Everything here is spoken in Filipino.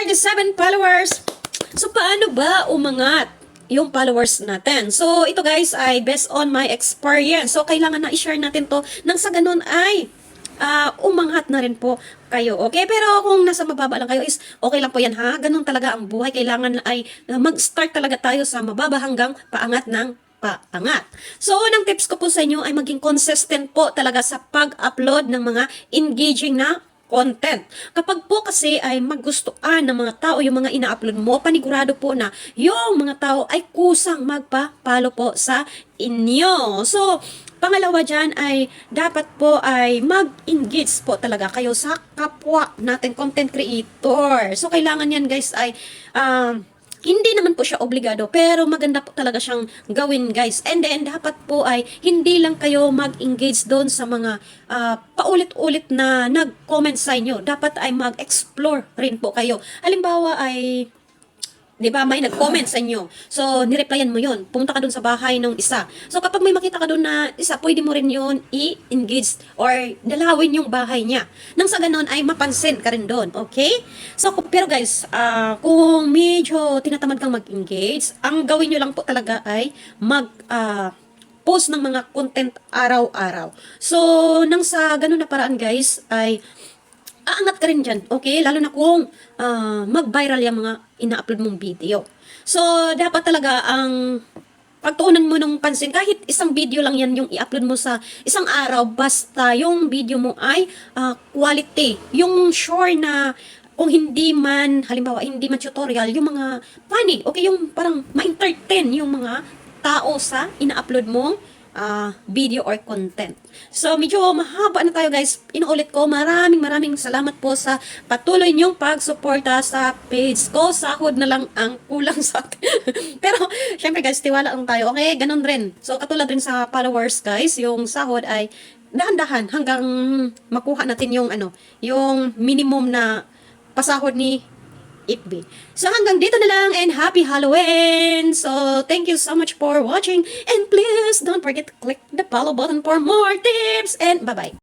37 followers. So, paano ba umangat yung followers natin? So, ito guys ay based on my experience. So, kailangan na i-share natin to nang sa ganun ay ah, umangat na rin po kayo. Okay? Pero kung nasa mababa lang kayo is okay lang po yan ha. Ganun talaga ang buhay. Kailangan ay mag-start talaga tayo sa mababa hanggang paangat ng paangat. So, unang tips ko po sa inyo ay maging consistent po talaga sa pag-upload ng mga engaging na content. Kapag po kasi ay magustuhan ng mga tao yung mga ina-upload mo, panigurado po na yung mga tao ay kusang magpa-follow po sa inyo. So, pangalawa dyan ay dapat po ay mag-engage po talaga kayo sa kapwa natin content creator. So, kailangan yan guys ay um, hindi naman po siya obligado, pero maganda po talaga siyang gawin, guys. And then, dapat po ay hindi lang kayo mag-engage doon sa mga ah, paulit-ulit na nag-comment sa inyo. Dapat ay mag-explore rin po kayo. Halimbawa ay 'di ba, may nag-comment sa inyo. So, nireplyan mo 'yon. Pumunta ka doon sa bahay ng isa. So, kapag may makita ka doon na isa, pwede mo rin 'yon i-engage or dalawin yung bahay niya. Nang sa ganon ay mapansin ka rin doon, okay? So, pero guys, ah, kung medyo tinatamad kang mag-engage, ang gawin nyo lang po talaga ay mag ah, post ng mga content araw-araw. So, nang sa ganun na paraan guys, ay aangat ka rin dyan, okay? Lalo na kung ah, mag-viral yung mga ina-upload mong video. So, dapat talaga ang pagtuunan mo ng pansin, kahit isang video lang yan yung i-upload mo sa isang araw, basta yung video mo ay ah, quality. Yung sure na kung hindi man, halimbawa, hindi man tutorial, yung mga funny, okay, yung parang ma-entertain yung mga tao sa ina-upload mong ah, video or content. So, medyo mahaba na tayo guys. Inuulit ko, maraming maraming salamat po sa patuloy niyong pagsuporta sa page ko. Sahod na lang ang kulang sa akin. Pero, syempre guys, tiwala lang tayo. Okay, ganun rin. So, katulad rin sa followers guys, yung sahod ay dahan-dahan hanggang makuha natin yung ano, yung minimum na pasahod ni Itby. So hanggang dito na lang and happy Halloween! So thank you so much for watching and please don't forget to click the follow button for more tips and bye-bye!